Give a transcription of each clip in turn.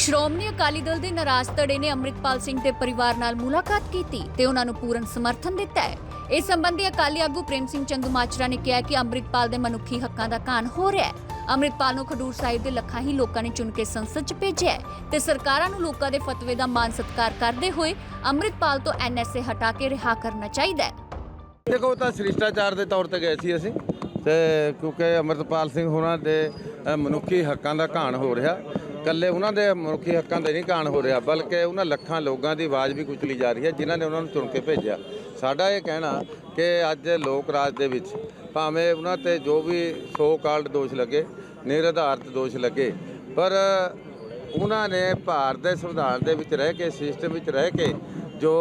ਸ਼੍ਰੋਮਣੀ ਅਕਾਲੀ ਦਲ ਦੇ ਨਾਰਾਜ਼ ਧੜੇ ਨੇ ਅੰਮ੍ਰਿਤਪਾਲ ਸਿੰਘ ਦੇ ਪਰਿਵਾਰ ਨਾਲ ਮੁਲਾਕਾਤ ਕੀਤੀ ਤੇ ਉਹਨਾਂ ਨੂੰ ਪੂਰਨ ਸਮਰਥਨ ਦਿੱਤਾ ਹੈ। ਇਸ ਸੰਬੰਧੀ ਅਕਾਲੀ ਆਗੂ ਪ੍ਰੇਮ ਸਿੰਘ ਚੰਦੂਮਾਚਰਾ ਨੇ ਕਿਹਾ ਕਿ ਅੰਮ੍ਰਿਤਪਾਲ ਦੇ ਮਨੁੱਖੀ ਹੱਕਾਂ ਦਾ ਕਾਨ ਹੋ ਰਿਹਾ ਹੈ। ਅੰਮ੍ਰਿਤਪਾਲ ਨੂੰ ਖਡੂਰ ਸਾਹਿਬ ਦੇ ਲੱਖਾਂ ਹੀ ਲੋਕਾਂ ਨੇ ਚੁਣ ਕੇ ਸੰਸਦ 'ਚ ਭੇਜਿਆ ਤੇ ਸਰਕਾਰਾਂ ਨੂੰ ਲੋਕਾਂ ਦੇ ਫਤਵੇ ਦਾ ਮਾਨ ਸਤਿਕਾਰ ਕਰਦੇ ਹੋਏ ਅੰਮ੍ਰਿਤਪਾਲ ਤੋਂ ਐਨਐਸਏ ਹਟਾ ਕੇ ਰਿਹਾ ਕਰਨਾ ਚਾਹੀਦਾ ਹੈ। ਦੇਖੋ ਤਾਂ ਸ਼੍ਰਿਸ਼ਟਾਚਾਰ ਦੇ ਤੌਰ ਤੇ ਗਏ ਸੀ ਅਸੀਂ ਤੇ ਕਿਉਂਕਿ ਅਮਰਤਪਾਲ ਸਿੰਘ ਹੋਰਾਂ ਦੇ ਮਨੁੱਖੀ ਹੱਕਾਂ ਦਾ ਘਾਣ ਹੋ ਰਿਹਾ। ਕੱਲੇ ਉਹਨਾਂ ਦੇ ਮਨੁੱਖੀ ਹੱਕਾਂ ਦੇ ਨਹੀਂ ਕਾਣ ਹੋ ਰਿਹਾ, ਬਲਕਿ ਉਹਨਾਂ ਲੱਖਾਂ ਲੋਕਾਂ ਦੀ ਆਵਾਜ਼ ਵੀ ਕੁਚਲੀ ਜਾ ਰਹੀ ਹੈ, ਜਿਨ੍ਹਾਂ ਨੇ ਉਹਨਾਂ ਨੂੰ ਚੁਣ ਕੇ ਭੇਜਿਆ। ਸਾਡਾ ਇਹ ਕਹਿਣਾ ਕਿ ਅੱਜ ਲੋਕ ਰਾਜ ਦੇ ਵਿੱਚ ਭਾਵੇਂ ਉਹਨਾਂ ਤੇ ਜੋ ਵੀ ਸੋ ਕਾਲਡ ਦੋਸ਼ ਲੱਗੇ, ਨਿਰਧਾਰਤ ਦੋਸ਼ ਲੱਗੇ, ਪਰ ਉਹਨਾਂ ਨੇ ਭਾਰਤ ਦੇ ਸੰਵਿਧਾਨ ਦੇ ਵਿੱਚ ਰਹਿ ਕੇ ਸਿਸਟਮ ਵਿੱਚ ਰਹਿ ਕੇ ਜੋ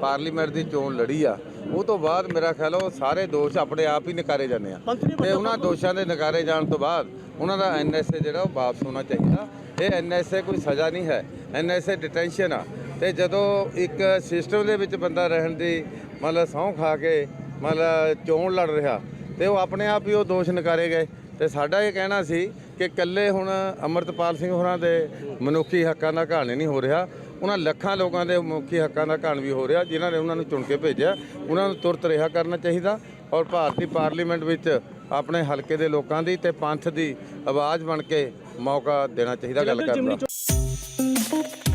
ਪਾਰਲੀਮੈਂਟ ਦੀ ਚੋਣ ਲੜੀ ਆ ਉਹ ਤੋਂ ਬਾਅਦ ਮੇਰਾ ਖਿਆਲ ਉਹ ਸਾਰੇ ਦੋਸ਼ ਆਪਣੇ ਆਪ ਹੀ ਨਕਾਰੇ ਜਾਂਦੇ ਆ। ਤੇ ਉਹਨਾਂ ਦੋਸ਼ਾਂ ਦੇ ਨਕਾਰੇ ਜਾਣ ਤੋਂ ਬਾਅਦ ਉਹਨਾਂ ਦਾ ਐਨਐਸਏ ਜਿਹੜਾ ਉਹ ਵਾਪਸ ਹੋਣਾ ਚਾਹੀਦਾ। ਇਹ ਐਨਐਸਏ ਕੋਈ ਸਜ਼ਾ ਨਹੀਂ ਹੈ ਐਨਐਸਏ ਡਿਟੈਂਸ਼ਨ ਆ। ਤੇ ਜਦੋਂ ਇੱਕ ਸਿਸਟਮ ਦੇ ਵਿੱਚ ਬੰਦਾ ਰਹਿਣ ਦੀ ਮਤਲਬ ਸਹੁੰ ਖਾ ਕੇ ਮਤਲਬ ਚੋਣ ਲੜ ਰਿਹਾ ਤੇ ਉਹ ਆਪਣੇ ਆਪ ਹੀ ਉਹ ਦੋਸ਼ ਨਕਾਰੇ ਗਏ। ਤੇ ਸਾਡਾ ਇਹ ਕਹਿਣਾ ਸੀ ਕਿ ਇਕੱਲੇ ਹੁਣ ਅਮਰਤਪਾਲ ਸਿੰਘ ਹੋਰਾਂ ਦੇ ਮਨੁੱਖੀ ਹੱਕਾਂ ਦਾ ਘਾਣ ਨਹੀਂ ਹੋ ਰਿਹਾ। ਉਹਨਾਂ ਲੱਖਾਂ ਲੋਕਾਂ ਦੇ ਮਨੁੱਖੀ ਹੱਕਾਂ ਦਾ ਘਾਣ ਵੀ ਹੋ ਰਿਹਾ ਜਿਨ੍ਹਾਂ ਨੇ ਉਹਨਾਂ ਨੂੰ ਚੁਣ ਕੇ ਭੇਜਿਆ। ਉਹਨਾਂ ਨੂੰ ਤੁਰਤ ਰਿਹਾ ਕਰਨਾ ਚਾਹੀਦਾ ਔਰ ਭਾਰਤੀ ਪਾਰਲੀਮੈਂਟ ਵਿੱਚ ਆਪਣੇ ਹਲਕੇ ਦੇ ਲੋਕਾਂ ਦੀ ਤੇ ਪੰਥ ਦੀ ਆਵਾਜ਼ ਬਣ ਕੇ ਮੌਕਾ ਦੇਣਾ ਚਾਹੀਦਾ ਗੱਲ ਕਰਨ। ਦਾ